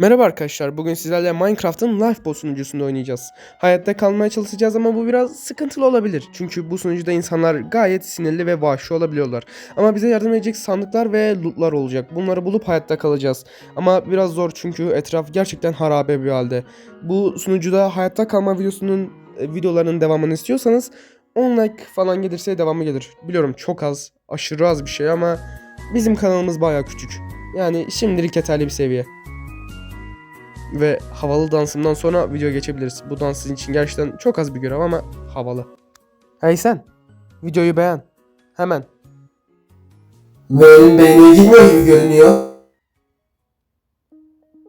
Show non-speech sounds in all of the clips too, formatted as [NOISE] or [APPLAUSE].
Merhaba arkadaşlar. Bugün sizlerle Minecraft'ın Life Boss sunucusunda oynayacağız. Hayatta kalmaya çalışacağız ama bu biraz sıkıntılı olabilir. Çünkü bu sunucuda insanlar gayet sinirli ve vahşi olabiliyorlar. Ama bize yardım edecek sandıklar ve lootlar olacak. Bunları bulup hayatta kalacağız. Ama biraz zor çünkü etraf gerçekten harabe bir halde. Bu sunucuda hayatta kalma videosunun e, videolarının devamını istiyorsanız 10 like falan gelirse devamı gelir. Biliyorum çok az, aşırı az bir şey ama bizim kanalımız baya küçük. Yani şimdilik yeterli bir seviye ve havalı dansımdan sonra video geçebiliriz. Bu dans sizin için gerçekten çok az bir görev ama havalı. Hey sen, videoyu beğen. Hemen. Benim beni bilmiyor gibi görünüyor.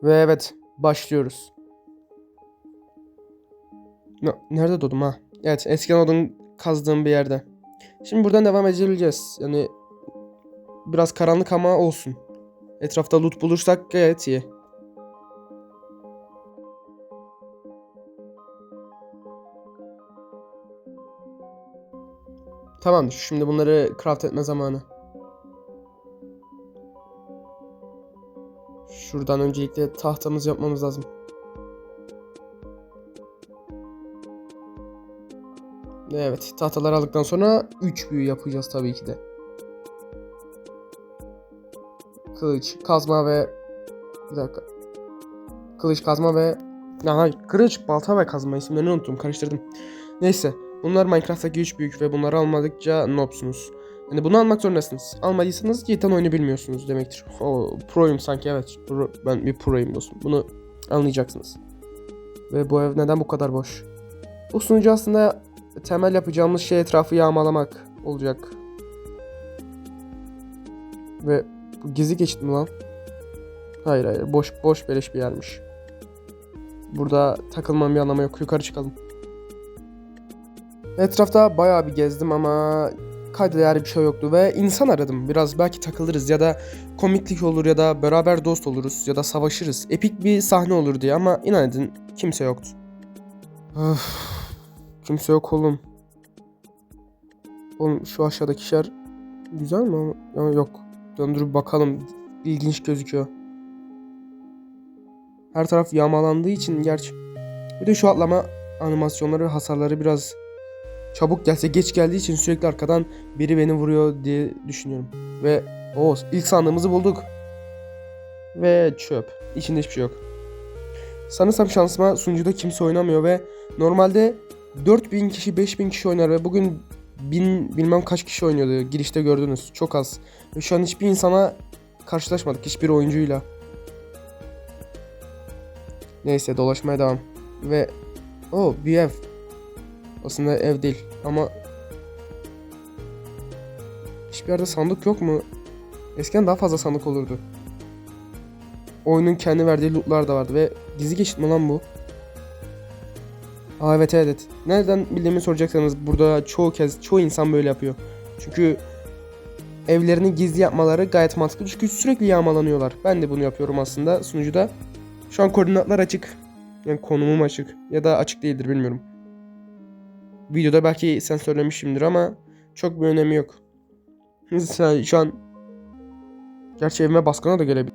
Ve evet, başlıyoruz. No, nerede doğdum ha? Evet, eskiden odun kazdığım bir yerde. Şimdi buradan devam edebileceğiz. Yani biraz karanlık ama olsun. Etrafta loot bulursak gayet iyi. Tamamdır. Şimdi bunları craft etme zamanı. Şuradan öncelikle tahtamızı yapmamız lazım. Evet, tahtaları aldıktan sonra 3 büyü yapacağız tabii ki de. Kılıç, kazma ve bir dakika. Kılıç, kazma ve ya kılıç, balta ve kazma isimlerini unuttum, karıştırdım. Neyse, bunlar Minecraft'taki 3 büyük ve bunları almadıkça noobsunuz. Yani bunu almak zorundasınız. Almadıysanız cidden oyunu bilmiyorsunuz demektir. O proyum sanki evet. Pro, ben bir proyum dostum. Bunu anlayacaksınız. Ve bu ev neden bu kadar boş? Bu sunucu aslında temel yapacağımız şey etrafı yağmalamak olacak. Ve bu gizli geçit mi lan? Hayır hayır boş boş beleş bir yermiş. Burada takılmam bir anlamı yok. Yukarı çıkalım. Etrafta bayağı bir gezdim ama kayda değer bir şey yoktu ve insan aradım. Biraz belki takılırız ya da komiklik olur ya da beraber dost oluruz ya da savaşırız. Epik bir sahne olur diye ama inan edin kimse yoktu. Öf, kimse yok oğlum. Oğlum şu aşağıdaki şer güzel mi ama yok. Döndürüp bakalım. İlginç gözüküyor. Her taraf yağmalandığı için gerçi. Bir de şu atlama animasyonları hasarları biraz çabuk gelse geç geldiği için sürekli arkadan biri beni vuruyor diye düşünüyorum. Ve o ilk sandığımızı bulduk. Ve çöp. İçinde hiçbir şey yok. Sanırsam şansıma sunucuda kimse oynamıyor ve normalde 4000 kişi 5000 kişi oynar ve bugün bin bilmem kaç kişi oynuyordu. Girişte gördünüz. Çok az. Ve şu an hiçbir insana karşılaşmadık. Hiçbir oyuncuyla. Neyse dolaşmaya devam. Ve o bir ev. Aslında ev değil ama hiçbir yerde sandık yok mu? Eskiden daha fazla sandık olurdu. Oyunun kendi verdiği lootlar da vardı ve gizli geçit mi lan bu? Aa evet evet. Nereden bildiğimi soracaksanız burada çoğu kez çoğu insan böyle yapıyor. Çünkü evlerini gizli yapmaları gayet mantıklı çünkü sürekli yağmalanıyorlar. Ben de bunu yapıyorum aslında sunucuda. Şu an koordinatlar açık. Yani konumum açık ya da açık değildir bilmiyorum. Videoda belki sen söylemişimdir ama çok bir önemi yok. Mesela şu an Gerçi evime baskına da gelebilir.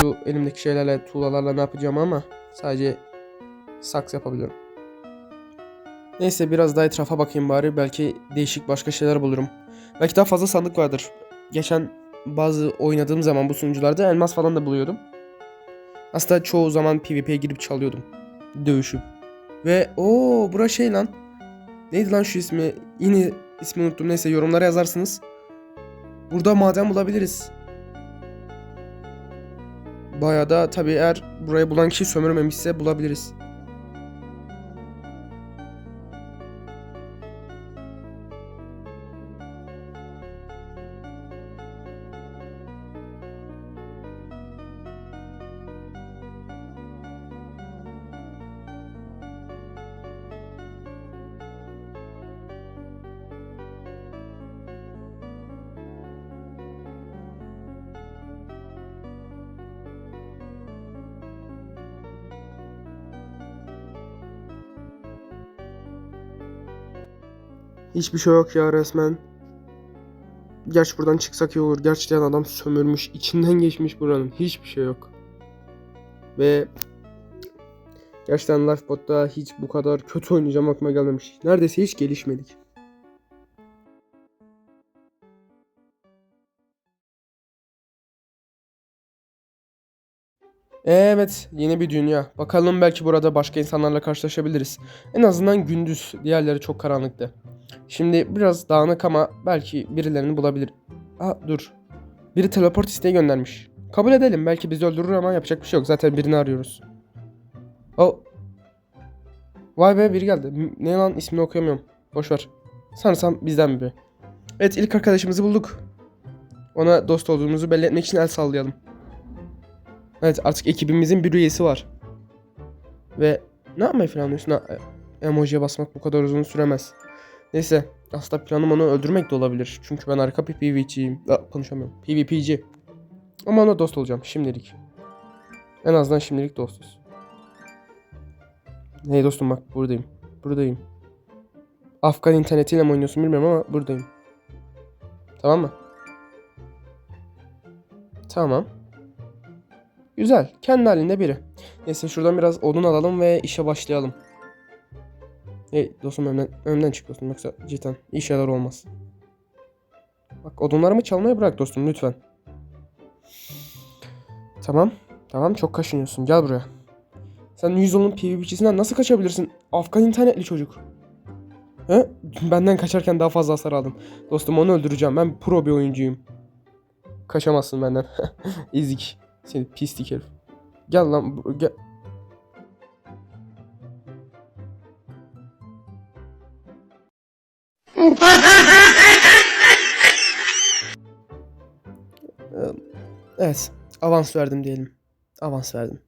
Şu elimdeki şeylerle, tuğlalarla ne yapacağım ama sadece saks yapabiliyorum. Neyse biraz daha etrafa bakayım bari. Belki değişik başka şeyler bulurum. Belki daha fazla sandık vardır. Geçen bazı oynadığım zaman bu sunucularda elmas falan da buluyordum. Aslında çoğu zaman PvP'ye girip çalıyordum. Dövüşüp. Ve o bura şey lan. Neydi lan şu ismi? Yine ismini unuttum. Neyse yorumlara yazarsınız. Burada maden bulabiliriz. Bayağı da tabii eğer burayı bulan kişi sömürmemişse bulabiliriz. Hiçbir şey yok ya resmen. Gerçi buradan çıksak iyi olur. Gerçekten adam sömürmüş. içinden geçmiş buranın. Hiçbir şey yok. Ve gerçekten Lifebot'ta hiç bu kadar kötü oynayacağım aklıma gelmemiş. Neredeyse hiç gelişmedik. Evet, yeni bir dünya. Bakalım belki burada başka insanlarla karşılaşabiliriz. En azından gündüz. Diğerleri çok karanlıktı. Şimdi biraz dağınık ama belki birilerini bulabilir. Aa dur. Biri teleport isteği göndermiş. Kabul edelim. Belki bizi öldürür ama yapacak bir şey yok. Zaten birini arıyoruz. O. Vay be biri geldi. M- Ne lan ismini okuyamıyorum. Boş ver. Sanırsam bizden biri. Evet ilk arkadaşımızı bulduk. Ona dost olduğumuzu belli etmek için el sallayalım. Evet artık ekibimizin bir üyesi var. Ve ne yapmayı planlıyorsun? Ha, e, emojiye basmak bu kadar uzun süremez. Neyse aslında planım onu öldürmek de olabilir. Çünkü ben harika bir PvP'ciyim. Konuşamıyorum. PvP'ci. Ama ona dost olacağım şimdilik. En azından şimdilik dostuz. Hey dostum bak buradayım. Buradayım. Afgan internetiyle mi oynuyorsun bilmiyorum ama buradayım. Tamam mı? Tamam. Güzel. Kendi halinde biri. Neyse şuradan biraz odun alalım ve işe başlayalım. Hey dostum önden, önden çık dostum yoksa cidden iyi şeyler olmaz. Bak odunlarımı çalmayı bırak dostum lütfen. Tamam. Tamam çok kaşınıyorsun gel buraya. Sen 100 yılın PvP'cisinden nasıl kaçabilirsin? Afgan internetli çocuk. He? Benden kaçarken daha fazla hasar aldım. Dostum onu öldüreceğim. Ben pro bir oyuncuyum. Kaçamazsın benden. [LAUGHS] Ezik. Seni pislik herif. Gel lan gel. Evet. Avans verdim diyelim. Avans verdim.